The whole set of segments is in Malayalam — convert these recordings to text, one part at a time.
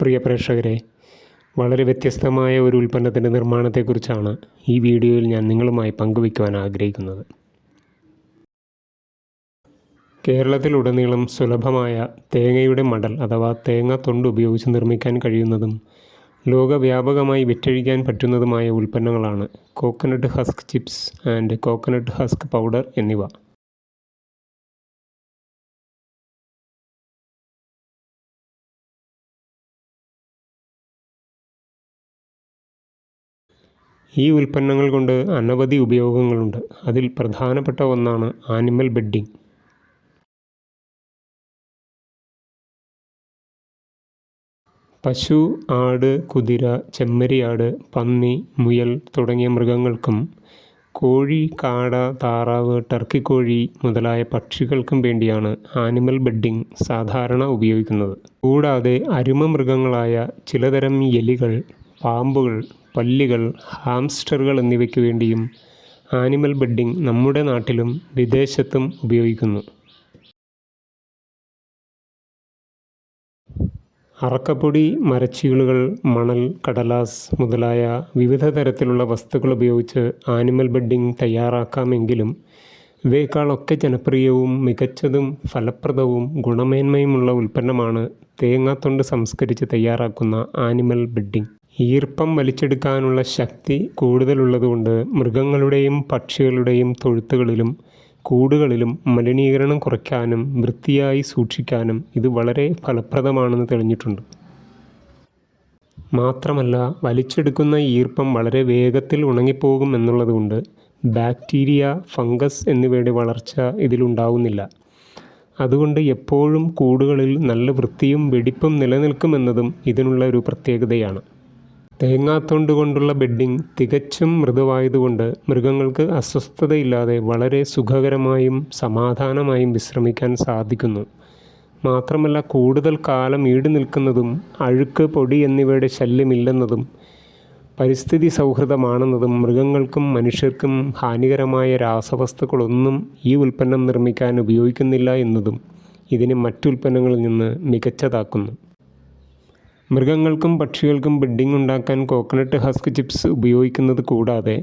പ്രിയ പ്രേക്ഷകരെ വളരെ വ്യത്യസ്തമായ ഒരു ഉൽപ്പന്നത്തിന്റെ നിർമ്മാണത്തെക്കുറിച്ചാണ് ഈ വീഡിയോയിൽ ഞാൻ നിങ്ങളുമായി പങ്കുവയ്ക്കുവാൻ ആഗ്രഹിക്കുന്നത്. കേരളത്തിലുടനീളം സുലഭമായ തേങ്ങയുടെ മടൽ അഥവാ തേങ്ങ തൊണ്ട് ഉപയോഗിച്ച് നിർമ്മിക്കാൻ കഴിയുന്നതും ലോകവ്യാപകമായി വിറ്റഴിക്കാൻ പറ്റുന്നതുമായ ഉൽപ്പന്നങ്ങളാണ് coconut husk chips and coconut husk powder എന്നിവ. ഈ ഉൽപ്പന്നങ്ങൾ കൊണ്ട് അനവധി ഉപയോഗങ്ങളുണ്ട്. അതിൽ പ്രധാനപ്പെട്ട ഒന്നാണ് ആനിമൽ ബെഡ്ഡിംഗ് പശു ആട് കുതിര ചെമ്മരിയാട് പന്നി മുയൽ തുടങ്ങിയ മൃഗങ്ങൾക്കും കോഴി കാട താറാവ് ടർക്കിക്കോഴി മുതലായ പക്ഷികൾക്കും വേണ്ടിയാണ് ആനിമൽ ബെഡ്ഡിംഗ് സാധാരണ ഉപയോഗിക്കുന്നത്. കൂടാതെ അരുമ മൃഗങ്ങളായ ചിലതരം എലികൾ പാമ്പുകൾ പല്ലികൾ ഹാംസ്റ്ററുകൾ എന്നിവയ്ക്ക് വേണ്ടിയും ആനിമൽ ബെഡ്ഡിംഗ് നമ്മുടെ നാട്ടിലും വിദേശത്തും ഉപയോഗിക്കുന്നു. അറക്കപ്പൊടി മരച്ചീളുകൾ മണൽ കടലാസ് മുതലായ വിവിധ തരത്തിലുള്ള വസ്തുക്കൾ ഉപയോഗിച്ച് ആനിമൽ ബെഡ്ഡിംഗ് തയ്യാറാക്കാമെങ്കിലും ഇവയേക്കാളൊക്കെ ജനപ്രിയവും മികച്ചതും ഫലപ്രദവും ഗുണമേന്മയുമുള്ള ഉൽപ്പന്നമാണ് തേങ്ങാത്തൊണ്ട് സംസ്കരിച്ച് തയ്യാറാക്കുന്ന ആനിമൽ ബെഡ്ഡിംഗ് ഈർപ്പം വലിച്ചെടുക്കാനുള്ള ശക്തി കൂടുതലുള്ളതുകൊണ്ട് മൃഗങ്ങളുടെയും പക്ഷികളുടെയും തൊഴുത്തുകളിലും കൂടുകളിലും മലിനീകരണം കുറയ്ക്കാനും വൃത്തിയായി സൂക്ഷിക്കാനും ഇത് വളരെ ഫലപ്രദമാണെന്ന് തെളിഞ്ഞിട്ടുണ്ട്. മാത്രമല്ല വലിച്ചെടുക്കുന്ന ഈർപ്പം വളരെ വേഗത്തിൽ ഉണങ്ങിപ്പോകും എന്നുള്ളതുകൊണ്ട് ബാക്ടീരിയ ഫംഗസ് എന്നിവയുടെ വളർച്ച ഇതിലുണ്ടാവുന്നില്ല. അതുകൊണ്ട് എപ്പോഴും കൂടുകളിൽ നല്ല വൃത്തിയും വെടിപ്പും നിലനിൽക്കുമെന്നതും ഇതിനുള്ള ഒരു പ്രത്യേകതയാണ്. തേങ്ങാത്തൊണ്ട് കൊണ്ടുള്ള ബെഡ്ഡിംഗ് തികച്ചും മൃദുവായതുകൊണ്ട് മൃഗങ്ങൾക്ക് അസ്വസ്ഥതയില്ലാതെ വളരെ സുഖകരമായും സമാധാനമായും വിശ്രമിക്കാൻ സാധിക്കുന്നു. മാത്രമല്ല കൂടുതൽ കാലം ഈട് നിൽക്കുന്നതും അഴുക്ക് പൊടി എന്നിവയുടെ ശല്യമില്ലെന്നതും പരിസ്ഥിതി സൗഹൃദമാണെന്നതും മൃഗങ്ങൾക്കും മനുഷ്യർക്കും ഹാനികരമായ രാസവസ്തുക്കളൊന്നും ഈ ഉൽപ്പന്നം നിർമ്മിക്കാൻ ഉപയോഗിക്കുന്നില്ല എന്നതും ഇതിനെ മറ്റുൽപ്പന്നങ്ങളിൽ നിന്ന് മികച്ചതാക്കുന്നു. മൃഗങ്ങൾക്കും പക്ഷികൾക്കും ബെഡ്ഡിംഗ് ഉണ്ടാക്കാൻ കോക്കനട്ട് ഹസ്ക് ചിപ്സ് ഉപയോഗിക്കുന്നത് കൂടാതെ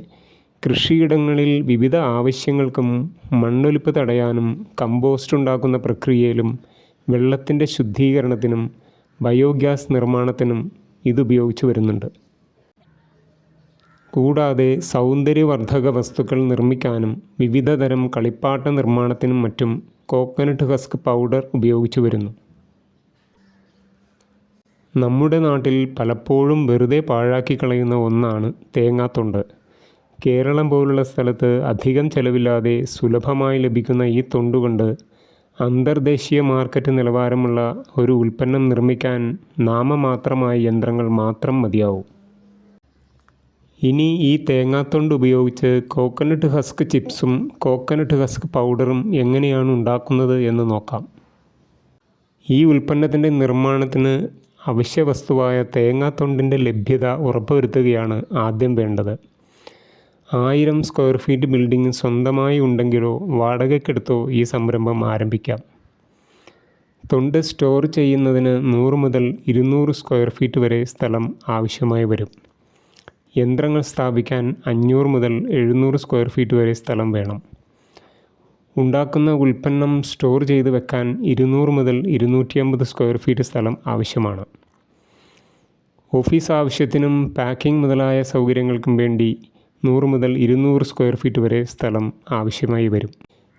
കൃഷിയിടങ്ങളിൽ വിവിധ ആവശ്യങ്ങൾക്കും മണ്ണൊലിപ്പ് തടയാനും കമ്പോസ്റ്റ് ഉണ്ടാക്കുന്ന പ്രക്രിയയിലും വെള്ളത്തിന്റെ ശുദ്ധീകരണത്തിനും ബയോഗ്യാസ് നിർമ്മാണത്തിനും ഇതുപയോഗിച്ച് വരുന്നുണ്ട്. കൂടാതെ സൗന്ദര്യവർദ്ധക വസ്തുക്കൾ നിർമ്മിക്കാനും വിവിധതരം കളിപ്പാട്ട നിർമ്മാണത്തിനും മറ്റും കോക്കനട്ട് ഹസ്ക് പൗഡർ ഉപയോഗിച്ചു വരുന്നു. നമ്മുടെ നാട്ടിൽ പലപ്പോഴും വെറുതെ പാഴാക്കി കളയുന്ന ഒന്നാണ് തേങ്ങാത്തൊണ്ട്. കേരളം പോലുള്ള സ്ഥലത്ത് അധികം ചെലവില്ലാതെ സുലഭമായി ലഭിക്കുന്ന ഈ തൊണ്ടുകൊണ്ട് അന്തർദേശീയ മാർക്കറ്റ് നിലവാരമുള്ള ഒരു ഉൽപ്പന്നം നിർമ്മിക്കാൻ നാമമാത്രമായ യന്ത്രങ്ങൾ മാത്രം മതിയാവും. ഇനി ഈ തേങ്ങാത്തൊണ്ട് ഉപയോഗിച്ച് കോക്കനട്ട് ഹസ്ക് ചിപ്സും കോക്കനട്ട് ഹസ്ക് പൗഡറും എങ്ങനെയാണ് ഉണ്ടാക്കുന്നത് എന്ന് നോക്കാം. ഈ ഉൽപ്പന്നത്തിന്റെ നിർമ്മാണത്തിന് അവശ്യവസ്തുവായ തേങ്ങാത്തൊണ്ടിന്റെ ലഭ്യത ഉറപ്പുവരുത്തുകയാണ് ആദ്യം വേണ്ടത്. ആയിരം സ്ക്വയർ ഫീറ്റ് ബിൽഡിംഗ് സ്വന്തമായി ഉണ്ടെങ്കിലോ വാടകയ്ക്കെടുത്തോ ഈ സംരംഭം ആരംഭിക്കാം. തൊണ്ട് സ്റ്റോർ ചെയ്യുന്നതിന് നൂറ് മുതൽ ഇരുന്നൂറ് സ്ക്വയർ ഫീറ്റ് വരെ സ്ഥലം ആവശ്യമായി വരും. യന്ത്രങ്ങൾ സ്ഥാപിക്കാൻ അഞ്ഞൂറ് മുതൽ എഴുന്നൂറ് സ്ക്വയർ ഫീറ്റ് വരെ സ്ഥലം വേണം. ഉണ്ടാക്കുന്ന ഉൽപ്പന്നം സ്റ്റോർ ചെയ്ത് വെക്കാൻ ഇരുന്നൂറ് മുതൽ ഇരുന്നൂറ്റി അമ്പത് സ്ക്വയർ ഫീറ്റ് സ്ഥലം ആവശ്യമാണ്. ഓഫീസ് ആവശ്യത്തിനും പാക്കിംഗ് മുതലായ സൗകര്യങ്ങൾക്കും വേണ്ടി നൂറ് മുതൽ ഇരുന്നൂറ് സ്ക്വയർ ഫീറ്റ് വരെ സ്ഥലം ആവശ്യമായി വരും.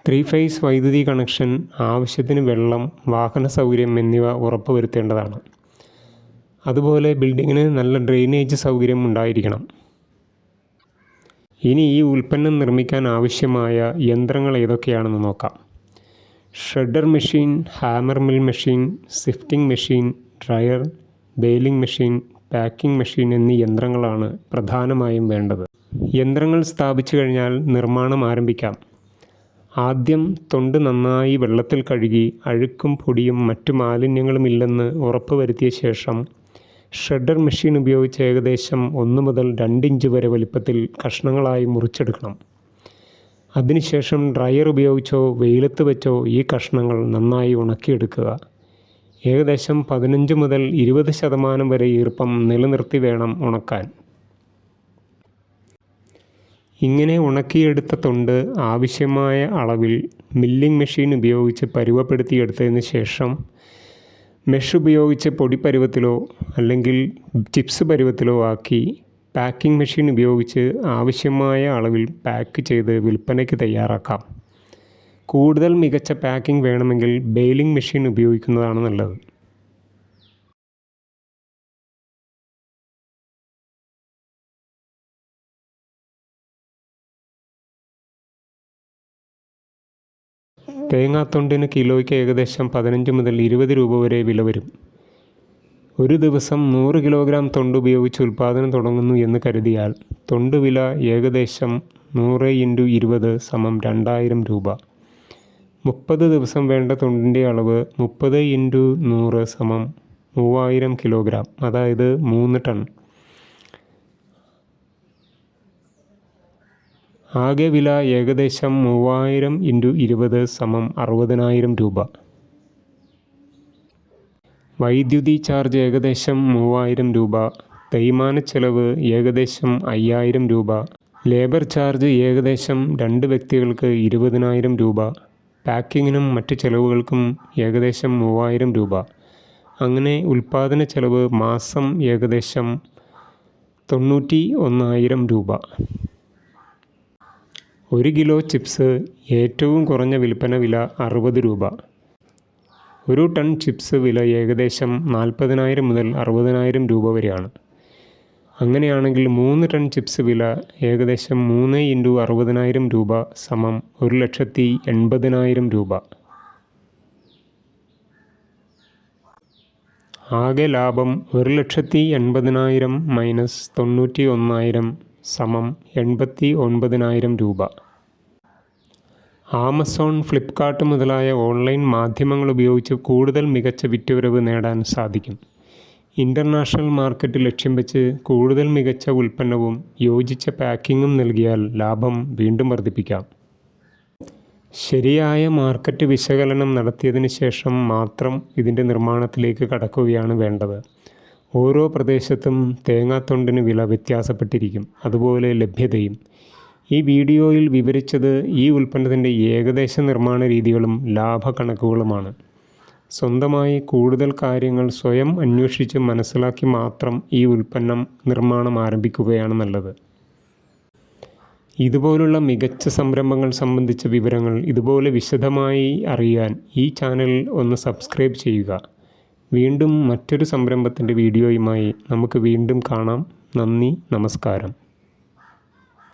ത്രീ ഫേസ് വൈദ്യുതി കണക്ഷൻ ആവശ്യത്തിന് വെള്ളം വാഹന സൗകര്യം എന്നിവ ഉറപ്പുവരുത്തേണ്ടതാണ്. അതുപോലെ ബിൽഡിങ്ങിന് നല്ല ഡ്രെയിനേജ് സൗകര്യം ഉണ്ടായിരിക്കണം. ഇനി ഈ ഉൽപ്പന്നം നിർമ്മിക്കാൻ ആവശ്യമായ യന്ത്രങ്ങൾ ഏതൊക്കെയാണെന്ന് നോക്കാം. Shredder machine hammer mill machine sifting machine dryer baling machine packing machine എന്നീ യന്ത്രങ്ങളാണ് പ്രധാനമായും വേണ്ടത്. യന്ത്രങ്ങൾ സ്ഥാപിച്ചു കഴിഞ്ഞാൽ നിർമ്മാണം ആരംഭിക്കാം. ആദ്യം തൊണ്ട് നന്നായി വെള്ളത്തിൽ കഴുകി അഴുക്കും പൊടിയും മറ്റു മാലിന്യങ്ങളും ഇല്ലെന്ന് ഉറപ്പുവരുത്തിയ ശേഷം ഷ്രെഡർ മെഷീൻ ഉപയോഗിച്ച് ഏകദേശം ഒന്ന് മുതൽ രണ്ട് ഇഞ്ച് വരെ വലിപ്പത്തിൽ കഷ്ണങ്ങളായി മുറിച്ചെടുക്കണം. അതിനുശേഷം ഡ്രയർ ഉപയോഗിച്ചോ വെയിലത്ത് വെച്ചോ ഈ കഷ്ണങ്ങൾ നന്നായി ഉണക്കിയെടുക്കുക. ഏകദേശം പതിനഞ്ച് മുതൽ ഇരുപത് ശതമാനം വരെ ഈർപ്പം നിലനിർത്തി വേണം ഉണക്കാൻ. ഇങ്ങനെ ഉണക്കിയെടുത്ത തൊണ്ട് ആവശ്യമായ അളവിൽ മില്ലിംഗ് മെഷീൻ ഉപയോഗിച്ച് പരുവപ്പെടുത്തിയെടുത്തതിന് ശേഷം മെഷ് ഉപയോഗിച്ച് പൊടി പരുവത്തിലോ അല്ലെങ്കിൽ ചിപ്സ് പരുവത്തിലോ ആക്കി പാക്കിംഗ് മെഷീൻ ഉപയോഗിച്ച് ആവശ്യമായ അളവിൽ പാക്ക് ചെയ്ത് വിൽപ്പനയ്ക്ക് തയ്യാറാക്കാം. കൂടുതൽ മികച്ച പാക്കിംഗ് വേണമെങ്കിൽ ബെയിലിംഗ് മെഷീൻ ഉപയോഗിക്കുന്നതാണ് നല്ലത്. തേങ്ങാത്തൊണ്ടിന് കിലോയ്ക്ക് ഏകദേശം പതിനഞ്ച് മുതൽ ഇരുപത് രൂപ വരെ വില വരും. ഒരു ദിവസം നൂറ് കിലോഗ്രാം തൊണ്ട് ഉപയോഗിച്ച് ഉൽപ്പാദനം തുടങ്ങുന്നു എന്ന് കരുതിയാൽ തൊണ്ട് വില ഏകദേശം നൂറ് ഇന്റു ഇരുപത് സമം രണ്ടായിരം രൂപ. മുപ്പത് ദിവസം വേണ്ട തൊണ്ടിന്റെ അളവ് മുപ്പത് ഇന്റു നൂറ് സമം മൂവായിരം കിലോഗ്രാം അതായത് മൂന്ന് ടൺ. ആകെ വില ഏകദേശം മൂവായിരം ഇന്റു ഇരുപത് സമം അറുപതിനായിരം രൂപ. വൈദ്യുതി ചാർജ് ഏകദേശം മൂവായിരം രൂപ. തേയ്മാന ചെലവ് ഏകദേശം അയ്യായിരം രൂപ. ലേബർ ചാർജ് ഏകദേശം രണ്ട് വ്യക്തികൾക്ക് ഇരുപതിനായിരം രൂപ. പാക്കിങ്ങിനും മറ്റ് ചെലവുകൾക്കും ഏകദേശം മൂവായിരം രൂപ. അങ്ങനെ ഉൽപ്പാദന ചെലവ് മാസം ഏകദേശം തൊണ്ണൂറ്റി ഒന്നായിരം രൂപ. ഒരു കിലോ ചിപ്സ് ഏറ്റവും കുറഞ്ഞ വിൽപ്പന വില അറുപത് രൂപ. ഒരു ടൺ ചിപ്സ് വില ഏകദേശം നാൽപ്പതിനായിരം മുതൽ അറുപതിനായിരം രൂപ വരെയാണ്. അങ്ങനെയാണെങ്കിൽ മൂന്ന് ടൺ ചിപ്സ് വില ഏകദേശം മൂന്ന് ഇന്റു അറുപതിനായിരം രൂപ സമം ഒരു ലക്ഷത്തി എൺപതിനായിരം രൂപ. ആകെ ലാഭം ഒരു ലക്ഷത്തി എൺപതിനായിരം മൈനസ് തൊണ്ണൂറ്റി ഒന്നായിരം സമം എൺപത്തി ഒൻപതിനായിരം രൂപ. ആമസോൺ ഫ്ലിപ്കാർട്ട് മുതലായ ഓൺലൈൻ മാധ്യമങ്ങൾ ഉപയോഗിച്ച് കൂടുതൽ മികച്ച വിറ്റുവരവ് നേടാൻ സാധിക്കും. ഇന്റർനാഷണൽ മാർക്കറ്റ് ലക്ഷ്യം വെച്ച് കൂടുതൽ മികച്ച ഉൽപ്പന്നവും യോജിച്ച പാക്കിങ്ങും നൽകിയാൽ ലാഭം വീണ്ടും വർദ്ധിപ്പിക്കാം. ശരിയായ മാർക്കറ്റ് വിശകലനം നടത്തിയതിന് ശേഷം മാത്രം ഇതിന്റെ നിർമ്മാണത്തിലേക്ക് കടക്കുകയാണ് വേണ്ടത്. ഓരോ പ്രദേശത്തും തേങ്ങാത്തൊണ്ടിന് വില വ്യത്യാസപ്പെട്ടിരിക്കും. അതുപോലെ ലഭ്യതയും. ഈ വീഡിയോയിൽ വിവരിച്ചത് ഈ ഉൽപ്പന്നത്തിന്റെ ഏകദേശ നിർമ്മാണ രീതികളും ലാഭക്കണക്കുകളുമാണ് സ്വന്തമായി കൂടുതൽ കാര്യങ്ങൾ സ്വയം അന്വേഷിച്ച് മനസ്സിലാക്കി മാത്രം ഈ ഉൽപ്പന്നം നിർമ്മാണം ആരംഭിക്കുകയാണ് നല്ലത്. ഇതുപോലുള്ള മികച്ച സംരംഭങ്ങൾ സംബന്ധിച്ച വിവരങ്ങൾ ഇതുപോലെ വിശദമായി അറിയാൻ ഈ ചാനൽ ഒന്ന് സബ്സ്ക്രൈബ് ചെയ്യുക. വീണ്ടും മറ്റൊരു സംരംഭത്തിന്റെ വീഡിയോയുമായി നമുക്ക് വീണ്ടും കാണാം. നന്ദി നമസ്കാരം.